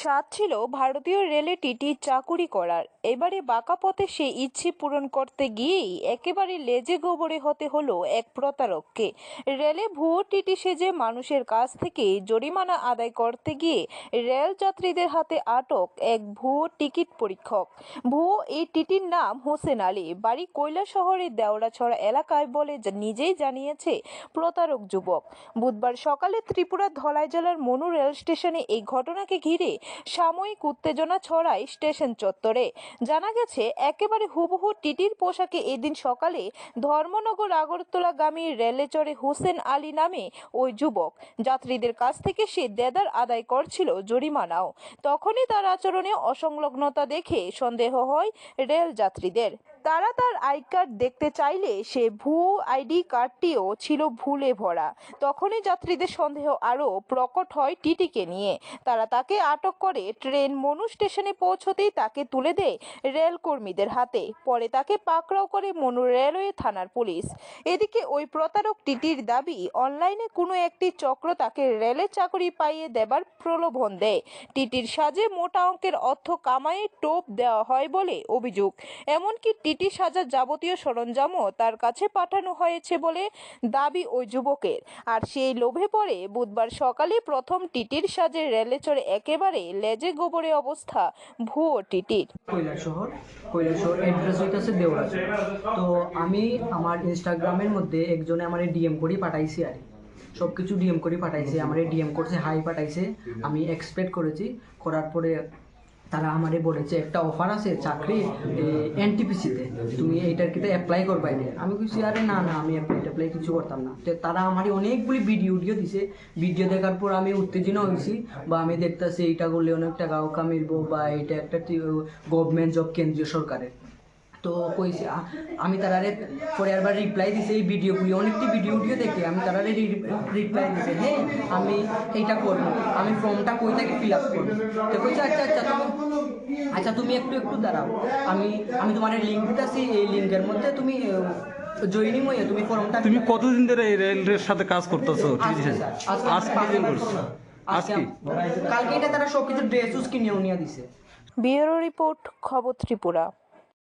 স্বাদ ছিল ভারতীয় রেলে টিটির চাকুরি করার। এবারে বাঁকা পথে সেই ইচ্ছে পূরণ করতে গিয়েই একেবারে লেজে গোবরে হতে হলো এক প্রতারককে। রেলে ভুয়ো টিটি সেজে মানুষের কাছ থেকে জরিমানা আদায় করতে গিয়ে রেল যাত্রীদের হাতে আটক এক ভুয়ো টিকিট পরীক্ষক। ভুয়ো এই টিটির নাম হোসেন আলী। বাড়ি কৈলা শহরের দেওড়াছড়া এলাকায় বলে নিজেই জানিয়েছে প্রতারক যুবক। বুধবার সকালে ত্রিপুরা ধলাই জেলার মনু রেল স্টেশনে এই ঘটনাকে ঘিরে সাময়িক উত্তেজনা ছড়ায় স্টেশন চত্বরে। জানা গেছে, একেবারে হুবহু টিটির পোশাকে এদিন সকালে ধর্মনগর আগরতলাগামী রেলে চড়ে হোসেন আলী নামে ওই যুবক। যাত্রীদের কাছ থেকে সে দেদার আদায় করছিল জরিমানাও। তখনই তার আচরণে অসংলগ্নতা দেখে সন্দেহ হয় রেল যাত্রীদের। তারা তার আই কার্ড দেখতে চাইলে সে ভুয়ো আইডি কার্ডটিও ছিল ভুলে ভরা। তখনই যাত্রীদের সন্দেহ আরও প্রকট হয় টিটিকে নিয়ে। তারা তাকে আটক করে ট্রেন মনু স্টেশনে পৌঁছতেই তাকে তুলে দেয় রেলকর্মীদের হাতে। পরে তাকে পাকড়াও করে মনু রেলওয়ে থানার পুলিশ। এদিকে ওই প্রতারক টিটির দাবি, অনলাইনে কোনো একটি চক্র তাকে রেলের চাকরি পাইয়ে দেবার প্রলোভন দেয়। টিটির সাজে মোটা অঙ্কের অর্থ কামায়ে টোপ দেওয়া হয় বলে অভিযোগ। এমনকি টিটি সাজার যাবতীয় সরঞ্জামও তার কাছে পাঠানো হয়েছে বলে দাবি ওই যুবকের। আর সেই লোভে পড়ে বুধবার সকালে প্রথম টিটির সাজে রেলে চড়ে একেবারে লেজে গোবরে অবস্থা ভুয়ো টিটির হইতেছে দেওরাজ তো আমি আমার ইনস্টাগ্রামের মধ্যে একজনে আমার ডিএম করি, পাঠাইছি আর সব কিছু ডিএম করি, পাঠাইছে, আমার ডিএম করছে হাই পাঠাইছে। আমি এক্সপেক্ট করেছি, করার পরে তারা আমারে বলেছে, একটা অফার আছে চাকরি এনটিপিসিতে তুমি এইটার কিতে অ্যাপ্লাই করবাই আমি কিছু আরে না না, আমি অ্যাপ্লাই কিছু করতাম না। তো তারা আমার অনেকগুলি ভিডিও উডিও দিছে। ভিডিও দেখার পর আমি উত্তেজনা হয়েছি বা আমি দেখতেছি এইটা করলে অনেক টাকা মিলবো বা এটা একটা গভর্নমেন্ট জব কেন্দ্রীয় সরকারের। তো কইছে আ- আমি তারারে পরে একবার রিপ্লাই দিছে এই ভিডিওগুলি অনেকটি ভিডিও উডিও দেখে আমি তারারে রিপ্লাই দিছে হ্যাঁ আমি এইটা করব আমি ফর্মটা কই থেকে ফিল আপ করব? তো কইছে আচ্ছা আচ্ছা তুমি আচ্ছা তুমি একটু একটু দাঁড়াও আমি আমি তোমার লিঙ্ক দিতেছি এই লিঙ্কের মধ্যে তুমি জয়েনিং হয়ে তুমি ফর্মটা তুমি কতদিন ধরে এই রেলের সাথে কাজ করতেছো আজকে দিন করছ? আজকে কালকে এটা তারা সব কিছু ড্রেস উস কিনেও নিয়ে দিছে। ব্যুরো রিপোর্ট খবর ত্রিপুরা।